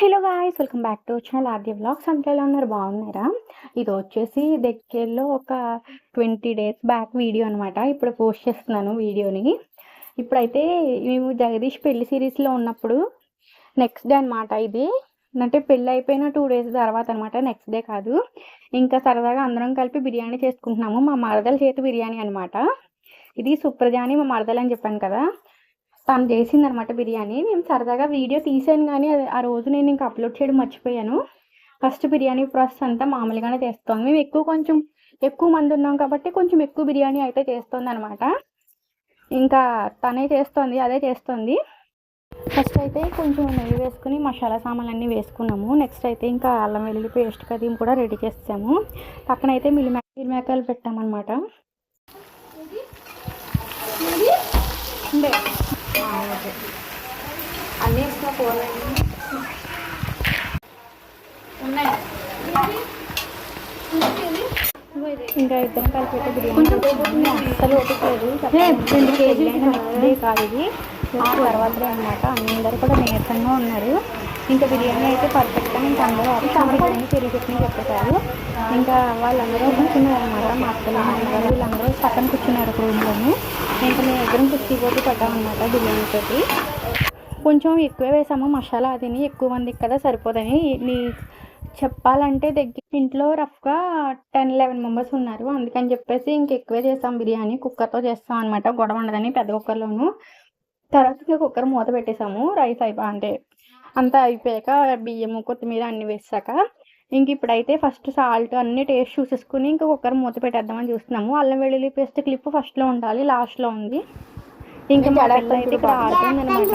Hello guys welcome back to channel Aadya vlogs అంతేలా ఉన్నారు? బాగున్నారా ఇది వచ్చేసి దగ్గరలో ఒక ట్వంటీ డేస్ బ్యాక్ వీడియో అనమాట ఇప్పుడు పోస్ట్ చేస్తున్నాను వీడియోని ఇప్పుడైతే మేము జగదీష్ పెళ్ళి సిరీస్లో ఉన్నప్పుడు నెక్స్ట్ డే అనమాట ఇది. అంటే పెళ్ళి అయిపోయిన టూ డేస్ తర్వాత అనమాట నెక్స్ట్ డే కాదు. ఇంకా సరదాగా అందరం కలిపి బిర్యానీ చేసుకుంటున్నాము. మా మరదల చేతి బిర్యానీ అనమాట ఇది సుప్రజాని మా మరదలు అని చెప్పాను కదా. తను చేసింది అనమాట బిర్యానీ. నేను సరదాగా వీడియో తీసాను కానీ అది ఆ రోజు నేను ఇంకా అప్లోడ్ చేయడం మర్చిపోయాను. ఫస్ట్ బిర్యానీ ప్రాసెస్ అంతా మామూలుగానే చేస్తాం మేము ఎక్కువ కొంచెం ఎక్కువ మంది ఉన్నాం కాబట్టి కొంచెం ఎక్కువ బిర్యానీ అయితే చేస్తుంది అనమాట ఇంకా తనే చేస్తుంది అదే చేస్తుంది. ఫస్ట్ అయితే కొంచెం నెయ్యి వేసుకుని మసాలా సామాన్లు అన్నీ వేసుకున్నాము. నెక్స్ట్ అయితే ఇంకా అల్లం వెల్లుల్లి పేస్ట్ కదీ కూడా రెడీ చేస్తాము పక్కన అయితే మిల్లి మిల్లి మేకలు పెట్టామన్నమాట. ఇంకా ఇద్దరం కలిపి లేదు. రెండు కేజీలు డే కాదు ఇది. ఆ. తర్వాత అనమాట అందరు కూడా నీరసంగా ఉన్నారు. ఇంకా బిర్యానీ అయితే పర్ఫెక్ట్గా ఇంకా అందరూ ఆప్షన్ బిర్యానీ తిరిగి చెప్పేశారు. ఇంకా వాళ్ళందరూ కూర్చున్నారు అనమాట మా అత్తలు అందరూ వీళ్ళందరూ పక్కన కూర్చున్నారు రూమ్లోనే ఇంకా మేము ఇద్దరం కుస్తీ పోటీ పడ్డామన్నమాట బిర్యానీ తోటి. కొంచెం ఎక్కువే వేసాము. మసాలా అదిని ఎక్కువ మందికి కదా సరిపోదని. నీ చెప్పాలంటే దగ్గర ఇంట్లో రఫ్గా టెన్ లెవెన్ మెంబర్స్ ఉన్నారు. అందుకని చెప్పేసి ఇంక ఎక్కువే చేస్తాం బిర్యానీ. కుక్కర్తో చేస్తాం అనమాట గొడవ ఉండదని పెద్ద కుక్కర్లోను. తర్వాత ఇంకా కుక్కర్ మూత పెట్టేసాము. రైస్ అయిపో అంటే అంతా అయిపోయాక బియ్యము కొత్తిమీర అన్ని వేసాక ఇంక ఇప్పుడైతే ఫస్ట్ సాల్ట్ అన్ని టేస్ట్ చూసేసుకుని ఇంకా కుక్కర్ మూత పెట్టేద్దామని చూస్తున్నాము. అల్లం వెల్లుల్లి పేస్ట్ క్లిప్ ఫస్ట్లో ఉండాలి. లాస్ట్లో ఉంది. ఇంకా మా పిల్లలు అయితే ఇక్కడ ఆడుతుంది అనమాట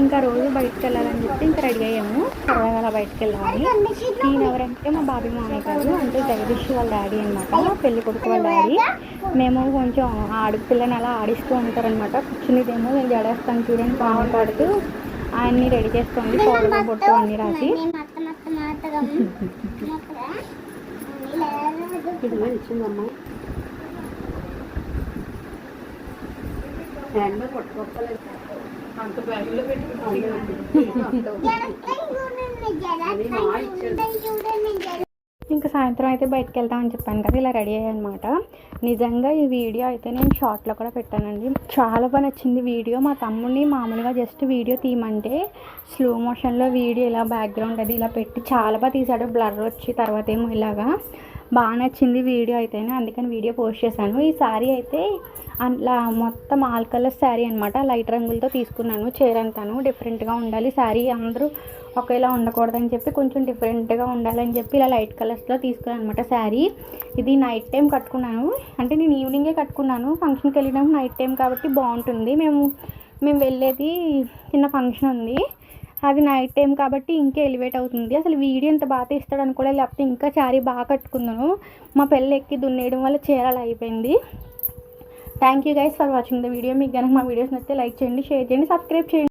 ఇంకా రోజు బయటకు వెళ్ళాలని చెప్పి ఇంకా రెడీ అయ్యాము. తర్వాత అలా బయటకు వెళ్ళాలని నేను ఎవరంటే మా బాబీ మామయ్య గారు అంటే జగదీష్ వాళ్ళ డాడీ అనమాట పెళ్ళి కొడుకు వాళ్ళ డాడీ. మేము కొంచెం ఆడపిల్లని అలా ఆడిస్తూ ఉంటారనమాట కూర్చునేదేమో నేను జడేస్తాను చూడండి పాము పాడుతూ ఆయన్ని రెడీ చేస్తుంది పౌడర్ బొట్టు అన్ని రాసి. ఇచ్చిందమ్మా. హ్యాండ్ పట్టుకోలేదు అంత బ్యాగులో ఇంకా సాయంత్రం అయితే బయటకు వెళ్తామని చెప్పాను కదా ఇలా రెడీ అయ్యానమాట. నిజంగా ఈ వీడియో అయితే నేను షార్ట్లో కూడా పెట్టానండి. చాలా బాగా నచ్చింది వీడియో. మా తమ్ముడిని మామూలుగా జస్ట్ వీడియో తీయమంటే స్లో మోషన్లో వీడియో ఇలా బ్యాక్గ్రౌండ్ అది ఇలా పెట్టి చాలా బాగా తీసాడు బ్లర్ వచ్చి తర్వాత ఏమో ఇలాగా. బాగా నచ్చింది వీడియో అయితేనే అందుకని వీడియో పోస్ట్ చేశాను. ఈ శారీ అయితే అట్లా మొత్తం ఆల్ కలర్ శారీ అనమాట లైట్ రంగులతో తీసుకున్నాను చేరంతాను డిఫరెంట్గా ఉండాలి. శారీ అందరూ ఒకేలా ఉండకూడదని చెప్పి కొంచెం డిఫరెంట్గా ఉండాలని చెప్పి ఇలా లైట్ కలర్స్లో తీసుకున్నాను అనమాట శారీ ఇది నైట్ టైం కట్టుకున్నాను. అంటే నేను ఈవినింగే కట్టుకున్నాను. ఫంక్షన్కి వెళ్ళినప్పుడు నైట్ టైం కాబట్టి బాగుంటుంది. మేము మేము వెళ్ళేది చిన్న ఫంక్షన్ ఉంది. అది నైట్ టైం కాబట్టి ఇంకా ఎలివేట్ అవుతుంది. అసలు వీడియో ఎంత బాగా తీస్తాడు అనుకోలే లేకపోతే ఇంకా చారీ బాగా కట్టుకున్నాను. మా పెళ్ళి ఎక్కి దున్నేయడం వల్ల చీరలు అయిపోయింది. Thank you guys for watching the video మీకు కనుక మా వీడియోస్ నచ్చితే లైక్ చేయండి షేర్ చేయండి సబ్స్క్రైబ్ చేయండి.